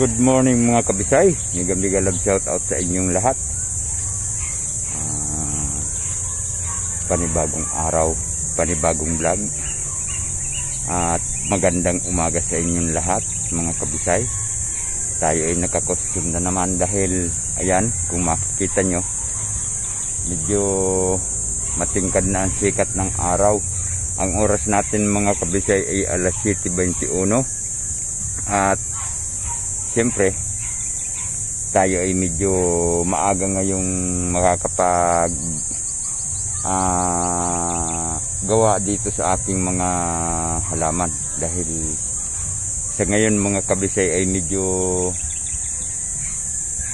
Good morning mga kabisay. Miga-miga love shout out sa inyong lahat. Ah, panibagong araw, panibagong vlog. At magandang umaga sa inyong lahat mga kabisay. Tayo ay nakakostume na naman dahil ayan, kung makikita nyo, medyo matingkad na ang sikat ng araw. Ang oras natin mga kabisay ay alas 7.21 at siyempre tayo ay medyo maaga ngayong makakapag ah, gawa dito sa ating mga halaman. Dahil sa ngayon mga kabisay ay medyo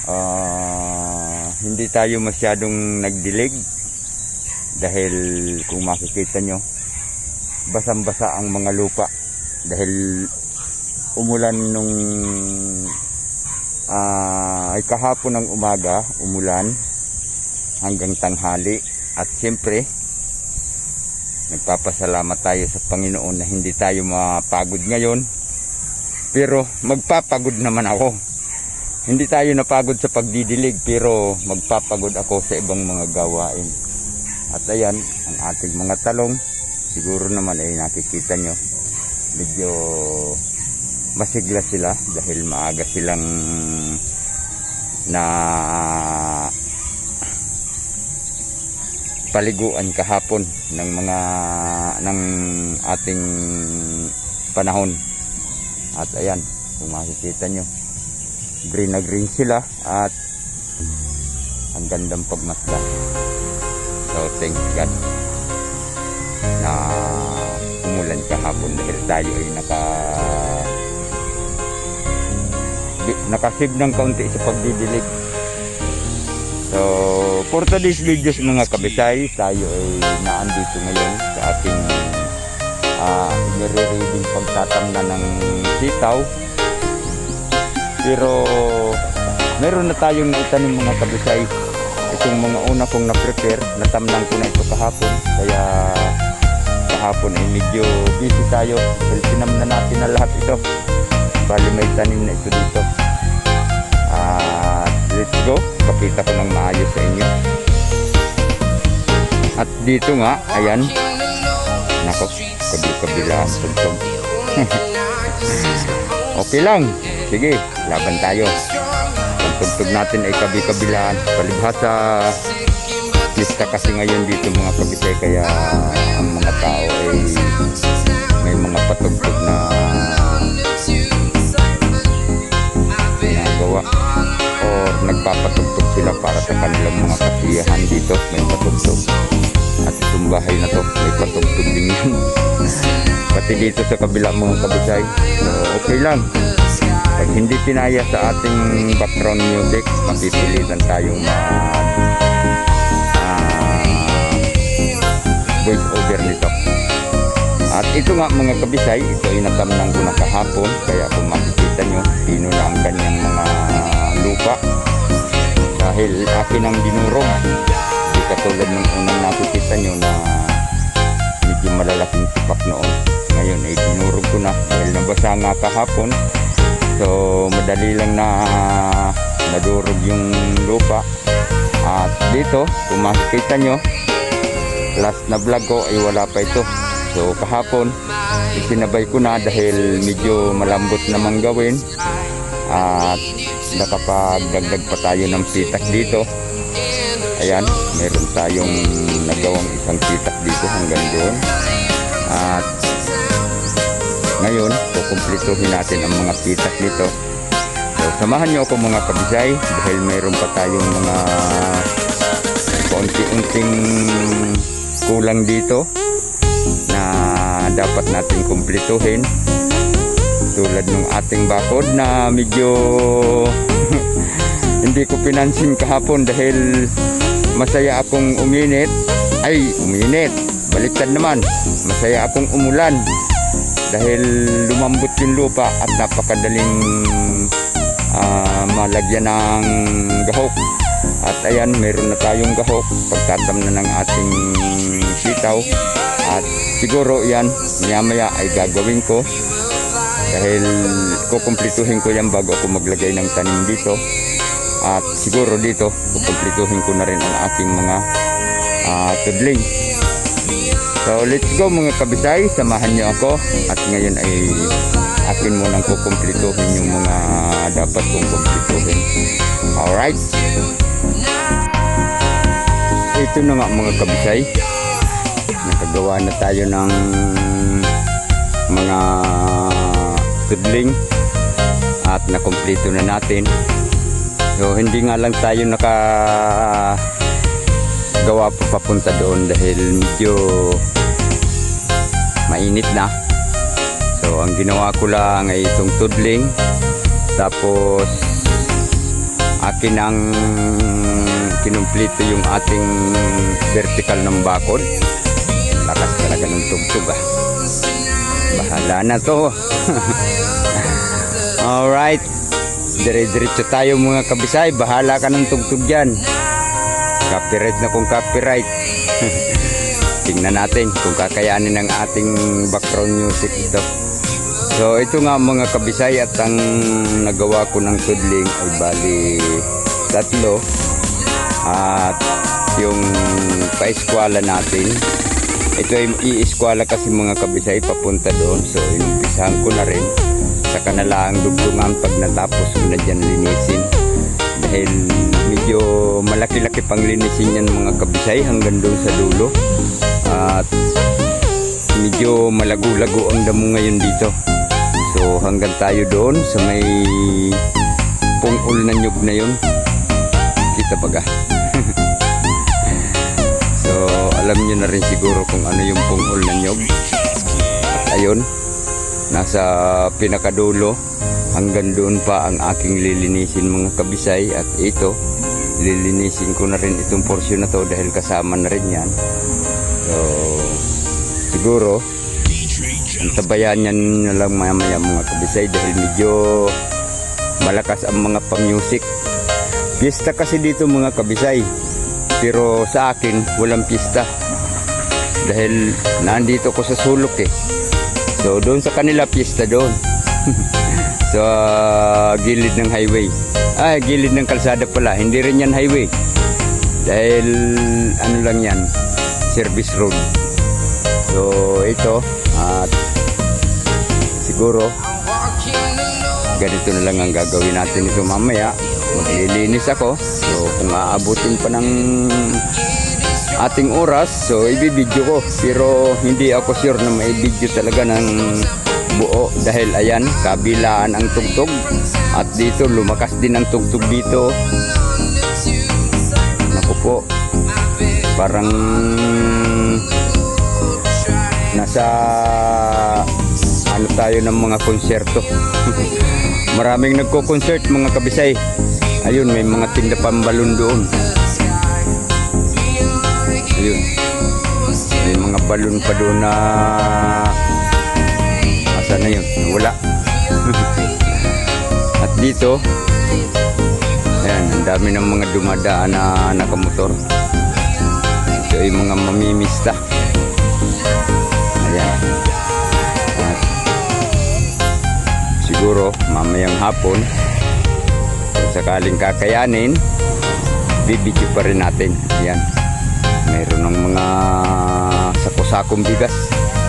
ah, hindi tayo masyadong nagdilig. Dahil kung makikita nyo basang-basa ang mga lupa. Dahil umulan nung ah, ay kahapon ng umaga umulan hanggang tanghali. At siyempre nagpapasalamat tayo sa Panginoon na hindi tayo mapagod ngayon. Pero magpapagod naman ako. Hindi tayo napagod sa pagdidilig pero magpapagod ako sa ibang mga gawain. At ayan ang ating mga talong siguro naman ay nakikita nyo. Medyo masigla sila dahil maaga silang na paliguan kahapon ng mga ng ating panahon. At ayan kung makikita nyo green na green sila at ang gandang pagmasdan so thank God na umulan kahapon dahil tayo ay naka nakasave ng kaunti sa pagdidilig. So for today's videos mga kabisay tayo ay naandito ngayon sa ating uh, nire-reading pagtatamna ng sitaw. Pero meron na tayong naitanim mga kabisay. Itong mga una kong na-prepare natamnan ko na ito kahapon. Kaya kahapon ay medyo busy tayo dahil sinamna natin na lahat ito. Bali may tanim na ito dito let's go. Pakita ko ng maayos sa inyo. At dito nga ayan. Nako kabil kabilaan tuntog okay lang. Sige laban tayo. Ang tugtog natin ay kabi kabilaan palibhasa. Lista kasi ngayon dito mga kabisay kaya ang mga tao ay may mga patugtog na ginagawa or nagpapatugtog sila para sa kanilang mga kasiyahan dito may patugtog at itong bahay na to may patugtog din yan pati dito sa kabila mga kabisay so okay lang pag hindi pinaya sa ating background music mapipilitan tayong mag voice over nito. At ito nga mga kabisay, ito ay natamnang ko na kahapon. Kaya kung makikita nyo, pino na ang kanyang mga lupa. Dahil akin ang dinurog. Di katulad ng unang nakikita nyo na medyo malalaking tipak noon. Ngayon ay dinurog ko na dahil nabasa nga kahapon. So madali lang na nadurog yung lupa. At dito, kung makikita nyo, last na vlog ko ay wala pa ito so kahapon isinabay ko na dahil medyo malambot naman gawin at nakapagdagdag pa tayo ng pitak dito. Ayan meron tayong nagawang isang pitak dito hanggang doon. At ngayon kukumplituhin natin ang mga pitak nito so samahan nyo ako mga kabisay dahil meron pa tayong mga konti-unting kulang dito na dapat natin kumplituhin tulad ng ating bakod na medyo hindi ko pinansin kahapon dahil masaya akong uminit ay uminit baliktad naman masaya akong umulan dahil lumambot yung lupa at napakadaling ah, malagyan ng gahok at ayan, meron na tayong gahok. Pagtatam na ng ating sitaw. At siguro yan, maya maya ay gagawin ko. Dahil kukumplituhin ko yan bago ako maglagay ng tanim dito. At siguro dito kukumplituhin ko na rin ang aking mga ah, tudling. So let's go mga kabisay. Samahan niyo ako. At ngayon ay akin munang kukumplituhin yung mga dapat kong kumplituhin alright? Ito na nga mga kabisay. Nakagawa na tayo ng mga tudling at nakumpleto na natin. So hindi nga lang tayo naka gawa pa papunta doon dahil medyo mainit na. So ang ginawa ko lang ay itong tudling. Tapos akin ang kinumplito yung ating vertical ng bakod. Lakas talaga ng tugtog ah bahala na to. Alright. Dire-diretso tayo mga kabisay. Bahala ka ng tugtog dyan. Copyright na kung copyright. Tingnan natin kung kakayanin ng ating background music ito. So ito nga mga kabisay at ang nagawa ko ng tudling ay bali tatlo. At yung paeskwala natin ito ay iiskwala kasi mga kabisay papunta doon. So inumpisahan ko na rin. Saka na lang pag natapos ko na dyan linisin. Dahil medyo malaki-laki pang linisin yan mga kabisay hanggang doon sa dulo. At medyo malago-lago ang damo ngayon dito. So hanggang tayo doon sa may pungol na nyug na yun. Kita baga alam nyo na rin siguro kung ano yung pungol na nyog at ayun nasa pinakadulo hanggang doon pa ang aking lilinisin mga kabisay. At ito lilinisin ko na rin itong porsyon na to dahil kasama na rin yan. So siguro antabayan yan na lang mamaya mga kabisay dahil medyo malakas ang mga pa-music piyesta kasi dito mga kabisay pero sa akin walang piyesta dahil nandito ko sa sulok eh. So doon sa kanila piyesta doon. Sa gilid ng highway. Ay gilid ng kalsada pala. Hindi rin yan highway. Dahil ano lang yan? Service road. So ito at siguro ganito na lang ang gagawin natin ito mamaya maglilinis ako. So kung aabutin pa ng ating oras. So ibibidyo ko. Pero hindi ako sure na maibidyo talaga ng buo. Dahil ayan kabilaan ang tugtog. At dito lumakas din ang tugtog dito. Naku po. Parang nasa ano tayo ng mga konserto maraming nagko-concert mga kabisay ayun may mga tinda pambalon doon. Ayun. May mga balon pa doon na asa na yun? Wala. At dito ayan ang dami ng mga dumadaan na nakamotor. Ito ay mga mamimista. Ayan. At siguro mamayang hapon sakaling kakayanin bibidyo pa rin natin. Ayan. Mayroon ng mga sako-sakong bigas.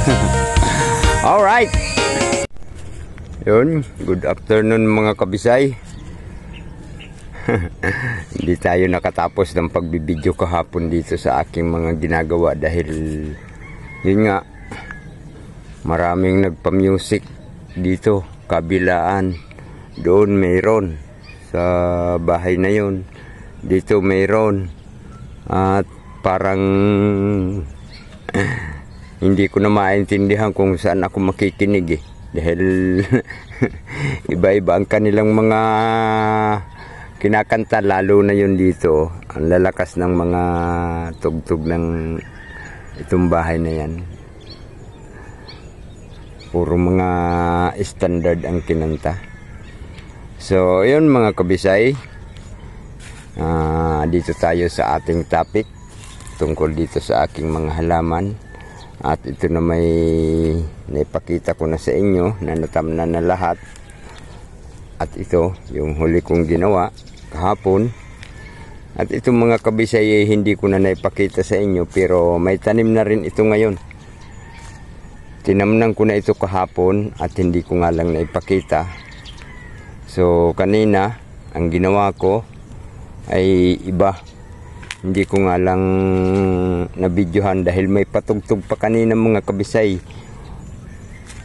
Alright yun good afternoon mga kabisay. Hindi tayo nakatapos ng pagbibideo kahapon dito sa aking mga ginagawa dahil yun nga maraming nagpa-music dito kabilaan. Doon mayroon sa bahay na yun. Dito mayroon. At parang hindi ko na maintindihan kung saan ako makikinig eh. Dahil iba-iba ang kanilang mga kinakanta lalo na yun dito. Ang lalakas ng mga tugtog ng itong bahay na yan. Puro mga standard ang kinanta so yun mga kabisay Ah, dito tayo sa ating topic tungkol dito sa aking mga halaman At ito na may naipakita ko na sa inyo na natamnan na lahat. At ito, yung huli kong ginawa kahapon. At itong mga kabisay eh, hindi ko na naipakita sa inyo pero may tanim na rin ito ngayon. Tinamnan ko na ito kahapon at hindi ko nga lang naipakita. So kanina, ang ginawa ko ay iba. Hindi ko nga lang nabidyohan dahil may patugtog pa kanina mga kabisay.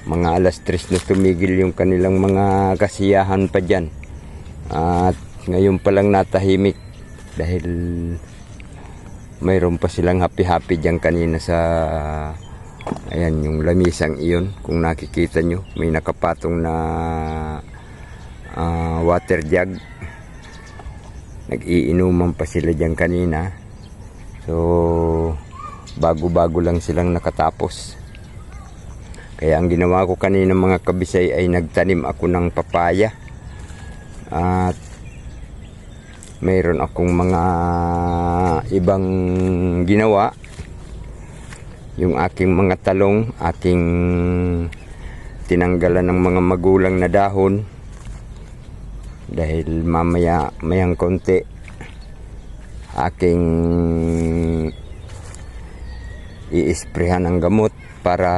Mga alas 3 na tumigil yung kanilang mga kasiyahan pa dyan. At ngayon pa lang natahimik dahil mayroon pa silang happy-happy dyan kanina sa ayan yung lamisang iyon kung nakikita nyo may nakapatong na ah, water jug. Nag-iinuman pa sila dyan kanina. So bago-bago lang silang nakatapos. Kaya ang ginawa ko kanina mga kabisay ay nagtanim ako ng papaya. At mayroon akong mga ibang ginawa. Yung aking mga talong aking tinanggalan ng mga magulang na dahon dahil mamaya mayang konti aking iisprehan ng gamot para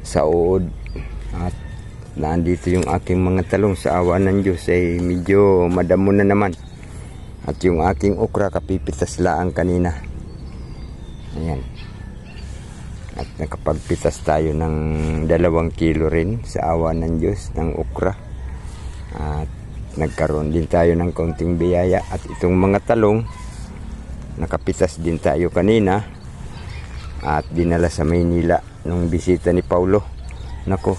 sa uod. At nandito yung aking mga talong sa awa ng Diyos ay medyo madamo na naman. At yung aking okra kapipitas laang kanina. Ayan. At nakapagpitas tayo ng dalawang kilo rin sa awa ng Diyos ng okra at nagkaroon din tayo ng kaunting biyaya at itong mga talong nakapitas din tayo kanina at dinala sa Maynila nung bisita ni Paulo. Nako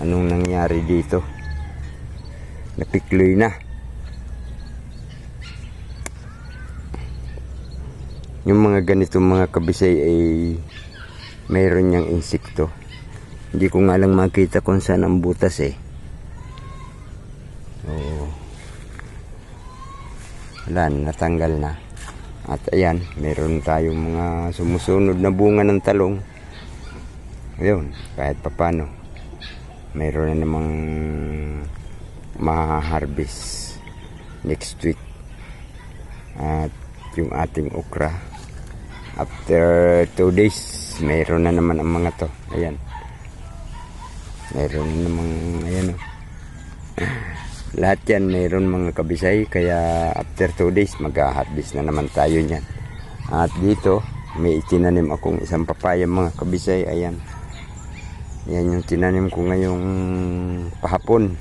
anong nangyari dito? Napikloy na. Yung mga ganitong mga kabisay ay mayroon niyang insekto hindi ko nga lang makita kung saan ang butas eh wala na, natanggal na. At ayan meron tayong mga sumusunod na bunga ng talong. Ayun kahit papano mayroon na namang ma-harvest next week. At yung ating okra after 2 days mayroon na naman ang mga to. Ayan. Mayroon na namang ayan o lahat yan mayroon mga kabisay kaya after 2 days mag-harvest na naman tayo niyan. At dito may itinanim akong isang papaya mga kabisay ayan. Yan yung tinanim ko ngayong pahapon.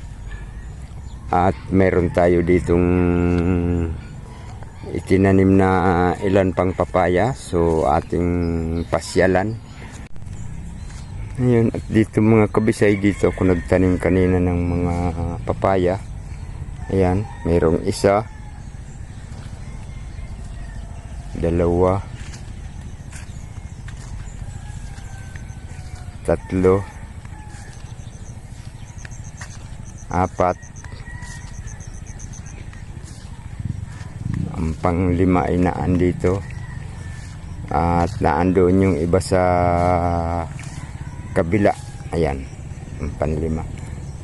At meron tayo ditong itinanim na ilan pang papaya so ating pasyalan. Ayun, at dito mga kabisay dito ako nagtanim kanina ng mga papaya ayan mayroong isa. Dalawa. Tatlo. Apat. Ang panglima ay naan dito. At naan doon yung iba sa kabila. Ayan ang panlima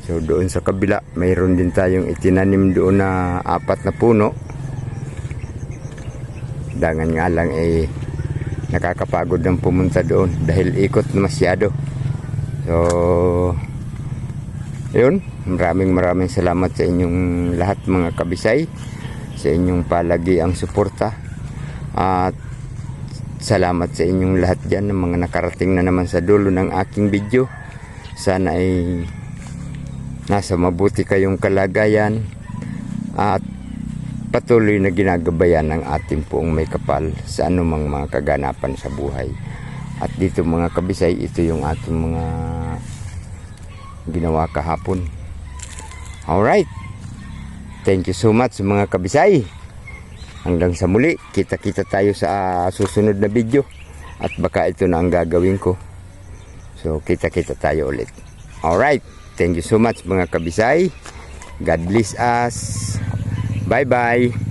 so doon sa kabila mayroon din tayong itinanim doon na apat na puno. Dangan nga lang eh nakakapagod ng pumunta doon dahil ikot na masyado. So yun maraming maraming salamat sa inyong lahat mga kabisay sa inyong palagi ang suporta. At salamat sa inyong lahat dyan ng mga nakarating na naman sa dulo ng aking video. Sana ay nasa mabuti kayong kalagayan at patuloy na ginagabayan ng ating poong may kapal sa anumang mga kaganapan sa buhay. At dito mga kabisay ito yung ating mga ginawa kahapon. Alright thank you so much mga kabisay. Hanggang sa muli kita kita tayo sa susunod na video. At baka ito na ang gagawin ko. So kita kita tayo ulit. Alright thank you so much mga kabisay. God bless us. Bye bye